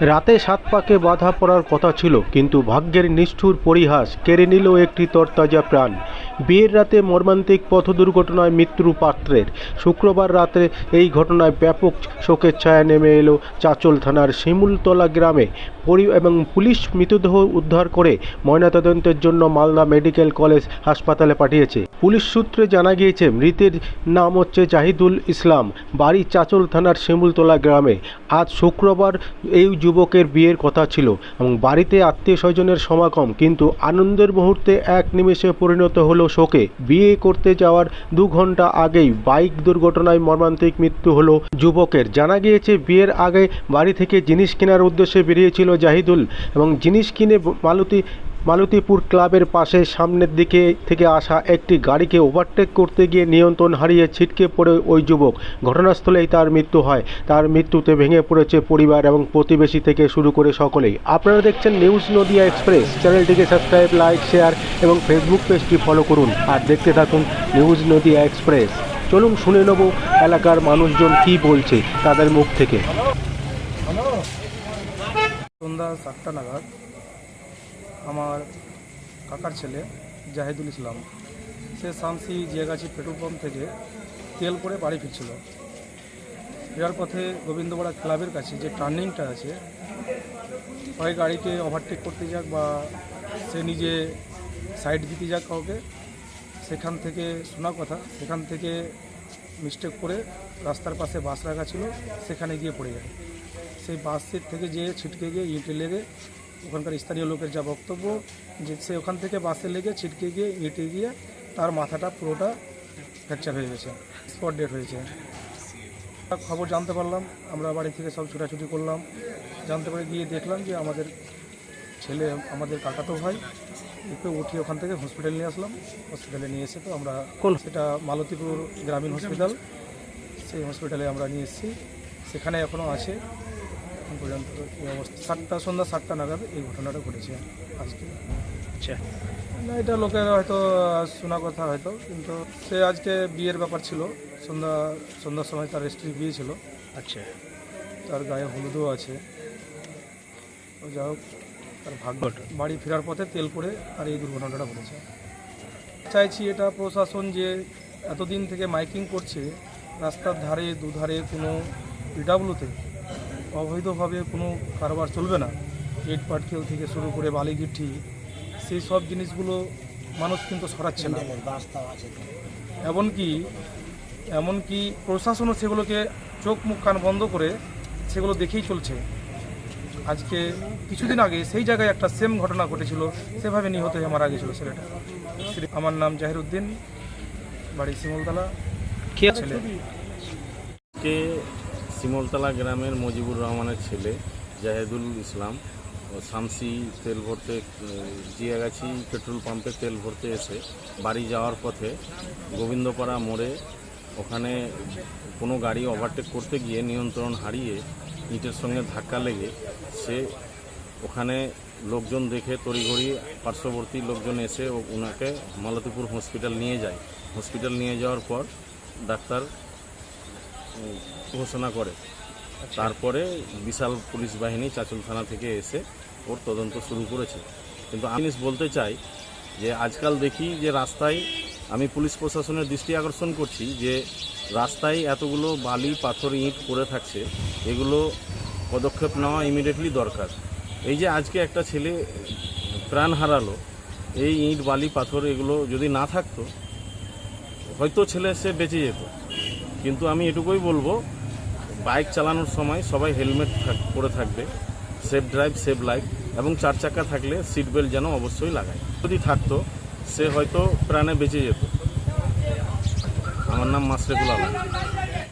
রাতে সাত পাকে বাধা পড়ার কথা ছিল, কিন্তু ভাগ্যের নিষ্ঠুর পরিহাস কেড়ে নিল একটি তরতাজা প্রাণ। বিয়ের রাতে মর্মান্তিক পথ দুর্ঘটনায় মৃত্যু পাত্রের। শুক্রবার রাতে এই ঘটনায় ব্যাপক শোকের ছায়া নেমে এলো চাচল থানার শিমুলতলা গ্রামে। পরি এবং পুলিশ মৃতদেহ উদ্ধার করে ময়নাতদন্তের জন্য মালদা মেডিকেল কলেজ হাসপাতালে পাঠিয়েছে। পুলিশ সূত্রে জানা গিয়েছে, মৃতের নাম হচ্ছে জাহিদুল ইসলাম, বাড়ি চাচল থানার শিমুলতলা গ্রামে। আজ শুক্রবার এই যুবকের বিয়ের কথা ছিল এবং বাড়িতে আত্মীয় স্বজনের সমাগম, কিন্তু আনন্দের মুহূর্তে এক নিমেষে পরিণত হলো শোকে বিয়ে করতে যাওয়ার দু ঘণ্টা আগেই বাইক দুর্ঘটনায় মর্মান্তিক মৃত্যু হলো যুবকের। জানা গিয়েছে, বিয়ের আগে বাড়ি থেকে জিনিস কেনার উদ্দেশ্যে বেরিয়েছিল জাহিদুল এবং জিনিস কিনে মালতী মালতীপুর ক্লাবের পাশে সামনের দিকে থেকে আসা একটি গাড়িকে ওভারটেক করতে গিয়ে নিয়ন্ত্রণ হারিয়ে ছিটকে পড়ে ওই যুবক। ঘটনাস্থলেই তার মৃত্যু হয়। তার মৃত্যুতে ভেঙে পড়েছে পরিবার এবং প্রতিবেশী থেকে শুরু করে সকলেই। আপনারা দেখছেন নিউজ নদিয়া এক্সপ্রেস। চ্যানেলটিকে সাবস্ক্রাইব, লাইক, শেয়ার এবং ফেসবুক পেজটি ফলো করুন। আর দেখতে থাকুন নিউজ নদিয়া এক্সপ্রেস। চলুন শুনে নেব এলাকার মানুষজন কী বলছে তাদের মুখ থেকে। সন্ধ্যা সাতটা নাগাদ আমার কাকার ছেলে জাহিদুল ইসলাম। সে শামসি জিয়াগাছি পেট্রোল পাম্প থেকে তেল করে বাড়ি ফিরছিল। ফেরার পথে গোবিন্দপাড়া ক্লাবের কাছে যে টার্নিংটা আছে, হয় গাড়িকে ওভারটেক করতে যাক বা সে নিজে সাইড দিতে যাক কাউকে, সেখান থেকে শোনা কথা, সেখান থেকে মিস্টেক করে রাস্তার পাশে বাস রাখা ছিল, সেখানে গিয়ে পড়ে যায় সেই বাস সিট থেকে যে ছিটকে গিয়ে ইটে লেগে ওখানকার স্থানীয় লোকের যা বক্তব্য যে সে ওখান থেকে বাসে লেগে ছিটকে গিয়ে ইটে গিয়ে তার মাথাটা পুরোটা ফ্র্যাকচার হয়ে গেছে স্পট ডেট হয়েছে। খবর জানতে পারলাম আমরা বাড়ি থেকে সব ছুটাছুটি করলাম। জানতে পারে গিয়ে দেখলাম যে আমাদের ছেলে আমাদের কাকাতো ভাই একে উঠিয়ে ওখান থেকে হসপিটাল নিয়ে আসলাম। হসপিটালে নিয়ে এসে তো আমরা কোন? সেটা মালতীপুর গ্রামীণ হসপিটাল সেই হসপিটালে আমরা নিয়ে এসেছি। সেখানে এখনও আছে। এখন পর্যন্ত এই অবস্থা। সাতটা সন্ধ্যা সাতটা নাগাদ এই ঘটনাটা ঘটেছে আজকে। আচ্ছা। না এটা লোকের হয়তো শোনা কথা হয়তো কিন্তু সে আজকে বিয়ের ব্যাপার ছিল। সন্ধ্যা সন্ধ্যার সময় তার স্ত্রী বিয়ে ছিল। আচ্ছা। তার গায়ে হলুদও আছে। তো যা হোক তার ভাগ্য বাড়ি ফেরার পথে তেল পড়ে আর এই দুর্ঘটনাটা ঘটেছে। চাইছি এটা প্রশাসন যে এতদিন থেকে মাইকিং করছে রাস্তার ধারে দুধারে কোনো পিডাব্লুতে অবৈধভাবে কোনো কারবার চলবে না। ইট পাটকেল থেকে শুরু করে বালিগিঠি সেই সব জিনিসগুলো মানুষ কিন্তু সরাচ্ছে না। এমনকি এমনকি প্রশাসনও সেগুলোকে চোখ মুখ কান বন্ধ করে সেগুলো দেখেই চলছে। আজকে কিছুদিন আগে সেই জায়গায় একটা সেম ঘটনা ঘটেছিল সেভাবে নিহত হয়ে মারা গেছিল ছেলেটা। আমার নাম জাহির উদ্দিন বাড়ি শিমলতলা কে ছেলে। কে শিমলতলা গ্রামের মজিবুর রহমানের ছেলে জাহেদুল ইসলাম ও শামসি তেল ভরতে জিয়াগাছি পেট্রোল পাম্পে তেল ভরতে এসে বাড়ি যাওয়ার পথে গোবিন্দপাড়া মোড়ে ওখানে কোনো গাড়ি ওভারটেক করতে গিয়ে নিয়ন্ত্রণ হারিয়ে ইটের সঙ্গে ধাক্কা লেগে সে ওখানে লোকজন দেখে তড়িঘড়ি পার্শ্ববর্তী লোকজন এসে ওনাকে মালতীপুর হসপিটাল নিয়ে যায়। হসপিটাল নিয়ে যাওয়ার পর ডাক্তার ঘোষণা করে। তারপরে বিশাল পুলিশ বাহিনী চাচল থানা থেকে এসে ওর তদন্ত শুরু করেছে। কিন্তু আমি বলতে চাই যে আজকাল দেখি যে রাস্তায় আমি পুলিশ প্রশাসনের দৃষ্টি আকর্ষণ করছি যে রাস্তায় এতগুলো বালি পাথর ইট পড়ে থাকছে এগুলো পদক্ষেপ নেওয়া ইমিডিয়েটলি দরকার। এই যে আজকে একটা ছেলে প্রাণ হারালো এই ইট বালি পাথর এগুলো যদি না থাকতো হয়তো ছেলে সে বেঁচে যেত। কিন্তু আমি এটুকুই বলব, বাইক চালানোর সময় সবাই হেলমেট পরে থাকবে। সেফ ড্রাইভ সেফ লাইফ এবং চার চাকা থাকলে সিট বেল্ট যেন অবশ্যই লাগায়। যদি থাকতো, সে হয়তো প্রাণে বেঁচে যেত। আমার নাম মাসরেকুল আলম।